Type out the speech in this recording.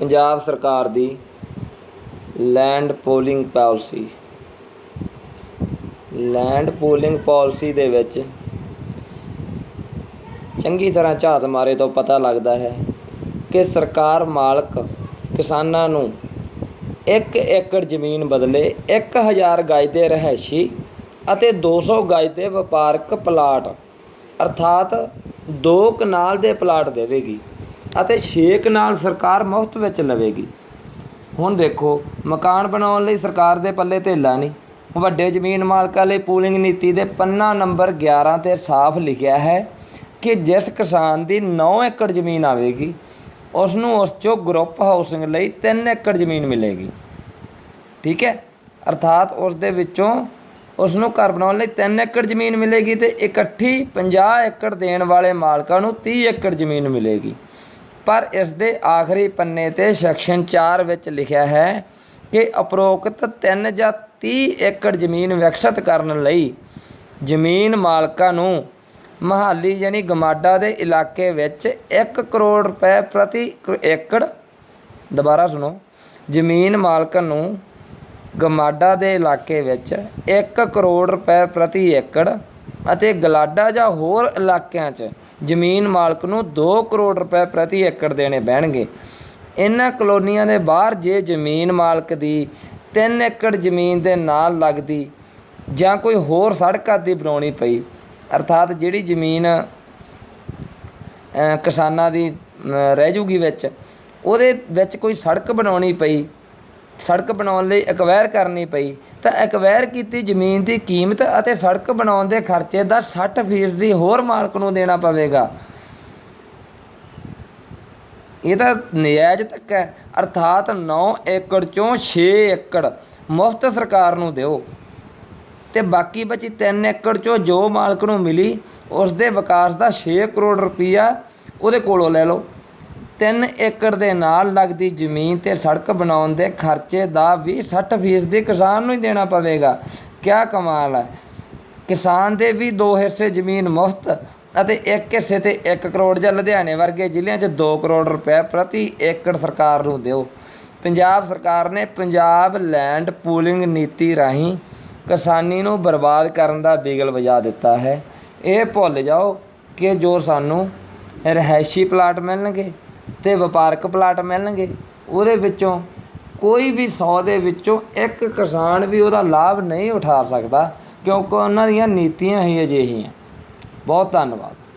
ਪੰਜਾਬ ਸਰਕਾਰ ਦੀ land pooling policy. Land pooling policy ਦੇ ਵਿੱਚ ਚੰਗੀ ਤਰ੍ਹਾਂ ਝਾਤ ਮਾਰੇ ਤੋਂ ਪਤਾ ਲੱਗਦਾ ਹੈ ਕਿ ਸਰਕਾਰ ਮਾਲਕ ਕਿਸਾਨਾਂ ਨੂੰ 1 ਏਕੜ ਜ਼ਮੀਨ ਬਦਲੇ 1000 ਗਜ ਦੇ ਰਹਿਸ਼ੀ ਅਤੇ 200 ਗਜ ਦੇ ਵਪਾਰਕ ਪਲਾਟ, ਅਰਥਾਤ ਦੋ ਕਨਾਲ ਦੇ ਪਲਾਟ ਦੇਵੇਗੀ। ਅਤੇ ਛੇਕ ਨਾਲ ਸਰਕਾਰ ਮੁਫਤ ਵਿੱਚ ਲਵੇਗੀ। ਹੁਣ ਦੇਖੋ, ਮਕਾਨ ਬਣਾਉਣ ਲਈ ਸਰਕਾਰ ਦੇ ਪੱਲੇ ਧੇਲਾ ਨਹੀਂ। ਵੱਡੇ ਜ਼ਮੀਨ ਮਾਲਕਾਂ ਲਈ ਪੂਲਿੰਗ ਨੀਤੀ ਦੇ ਪੰਨਾ ਨੰਬਰ 11 ਤੇ ਸਾਫ਼ ਲਿਖਿਆ ਹੈ ਕਿ ਜਿਸ ਕਿਸਾਨ ਦੀ 9 ਏਕੜ ਜ਼ਮੀਨ ਆਵੇਗੀ ਉਸ ਨੂੰ ਉਸ ਚੋਂ ਗਰੁੱਪ ਹਾਊਸਿੰਗ ਲਈ 3 ਏਕੜ ਜ਼ਮੀਨ ਮਿਲੇਗੀ। ਠੀਕ ਹੈ? ਅਰਥਾਤ ਉਸ ਦੇ ਵਿੱਚੋਂ ਉਸ ਨੂੰ ਘਰ ਬਣਾਉਣ ਲਈ 3 ਏਕੜ ਜ਼ਮੀਨ ਮਿਲੇਗੀ ਤੇ ਇਕੱਠੀ 50 ਏਕੜ ਦੇਣ ਵਾਲੇ ਮਾਲਕਾਂ ਨੂੰ 30 ਏਕੜ ਜ਼ਮੀਨ ਮਿਲੇਗੀ। ਪਰ ਇਸ ਦੇ ਆਖਰੀ ਪੰਨੇ ਤੇ ਸੈਕਸ਼ਨ 4 ਵਿੱਚ ਲਿਖਿਆ ਹੈ ਕਿ ਉਪਰੋਕਤ 3 ਜਾਂ 30 ਏਕੜ ਜ਼ਮੀਨ ਵਿਕਸਿਤ ਕਰਨ ਲਈ ਜ਼ਮੀਨ ਮਾਲਕਾਂ ਨੂੰ ਮਹਾਲੀ ਯਾਨੀ ਗਮਾਡਾ ਦੇ ਇਲਾਕੇ ਵਿੱਚ 1 ਕਰੋੜ ਰੁਪਏ ਪ੍ਰਤੀ ਏਕੜ, ਦੁਬਾਰਾ ਸੁਣੋ, ਜ਼ਮੀਨ ਮਾਲਕਾਂ ਨੂੰ ਗਮਾਡਾ ਦੇ ਇਲਾਕੇ ਵਿੱਚ 1 ਕਰੋੜ ਰੁਪਏ ਪ੍ਰਤੀ ਏਕੜ ਅਤੇ ਗਲਾਡਾ ਜਾਂ ਹੋਰ ਇਲਾਕਿਆਂ 'ਚ ਜ਼ਮੀਨ ਮਾਲਕ ਨੂੰ 2 ਕਰੋੜ ਰੁਪਏ ਪ੍ਰਤੀ ਏਕੜ ਦੇਣੇ ਪੈਣਗੇ। ਇਹਨਾਂ ਕਲੋਨੀਆਂ ਦੇ ਬਾਹਰ ਜੇ ਜ਼ਮੀਨ ਮਾਲਕ ਦੀ 3 ਏਕੜ ਜ਼ਮੀਨ ਦੇ ਨਾਲ ਲੱਗਦੀ ਜਾਂ ਕੋਈ ਹੋਰ ਸੜਕ ਆਦਿ ਬਣਾਉਣੀ ਪਈ, ਅਰਥਾਤ ਜਿਹੜੀ ਜ਼ਮੀਨ ਕਿਸਾਨਾਂ ਦੀ ਰਹਿ ਜੂਗੀ ਵਿੱਚ, ਉਹਦੇ ਵਿੱਚ ਕੋਈ ਸੜਕ ਬਣਾਉਣੀ ਪਈ ਸੜਕ ਬਣਾਉਣ ਲਈ ਐਕਵਾਇਰ ਕਰਨੀ ਪਈ, ਤਾਂ ਐਕਵਾਇਰ ਕੀਤੀ ਜ਼ਮੀਨ ਦੀ ਕੀਮਤ ਅਤੇ ਸੜਕ ਬਣਾਉਣ ਦੇ ਖਰਚੇ ਦਾ 60% ਹੋਰ ਮਾਲਕ ਨੂੰ ਦੇਣਾ ਪਵੇਗਾ। ਇਹ ਤਾਂ ਨਜਾਇਜ਼ ਤੱਕ ਹੈ। ਅਰਥਾਤ 9 ਏਕੜ ਚੋਂ 6 ਏਕੜ ਮੁਫਤ ਸਰਕਾਰ ਨੂੰ ਦਿਓ। ਤੇ ਬਾਕੀ ਬਚੀ 3 ਏਕੜ ਚੋਂ ਜੋ ਮਾਲਕ ਨੂੰ ਮਿਲੀ ਉਸ ਦੇ ਵਿਕਾਸ ਦਾ 6 ਕਰੋੜ ਰੁਪਈਆ ਉਹਦੇ ਕੋਲੋਂ ਲੈ ਲਓ। 3 ਏਕੜ ਦੇ ਨਾਲ ਲੱਗਦੀ ਜ਼ਮੀਨ ਤੇ ਸੜਕ ਬਣਾਉਣ ਦੇ ਖਰਚੇ ਦਾ ਵੀ 60% ਕਿਸਾਨ ਨੂੰ ਹੀ ਦੇਣਾ ਪਵੇਗਾ। ਕਿਆ ਕਮਾਲ ਹੈ। ਕਿਸਾਨ ਦੇ ਵੀ ਦੋ ਹਿੱਸੇ ਜ਼ਮੀਨ ਮੁਫਤ ਅਤੇ ਇੱਕ ਹਿੱਸੇ ਤੇ 1 ਕਰੋੜ ਜਾਂ ਲੁਧਿਆਣੇ ਵਰਗੇ ਜ਼ਿਲ੍ਹਿਆਂ 'ਚ 2 ਕਰੋੜ ਰੁਪਏ ਪ੍ਰਤੀ ਏਕੜ ਸਰਕਾਰ ਨੂੰ ਦਿਓ। ਪੰਜਾਬ ਸਰਕਾਰ ਨੇ ਪੰਜਾਬ ਲੈਂਡ ਪੂਲਿੰਗ ਨੀਤੀ ਰਾਹੀਂ ਕਿਸਾਨੀ ਨੂੰ ਬਰਬਾਦ ਕਰਨ ਦਾ ਬਿਗਲ ਵਜਾ ਦਿੱਤਾ ਹੈ। ਇਹ ਭੁੱਲ ਜਾਓ ਕਿ ਜੋ ਸਾਨੂੰ ਰਿਹਾਇਸ਼ੀ ਪਲਾਟ ਮਿਲਣਗੇ। ਤੇ ਵਪਾਰਕ ਪਲਾਟ ਮਿਲਣਗੇ। ਉਹਦੇ ਵਿੱਚੋਂ ਕੋਈ ਵੀ 100 ਦੇ ਵਿੱਚੋਂ ਇੱਕ ਕਿਸਾਨ ਵੀ ਉਹਦਾ ਲਾਭ ਨਹੀਂ ਉਠਾ ਸਕਦਾ, ਕਿਉਂਕਿ ਉਹਨਾਂ ਦੀਆਂ ਨੀਤੀਆਂ ਹੀ ਅਜਿਹੀਆਂ। ਬਹੁਤ ਧੰਨਵਾਦ।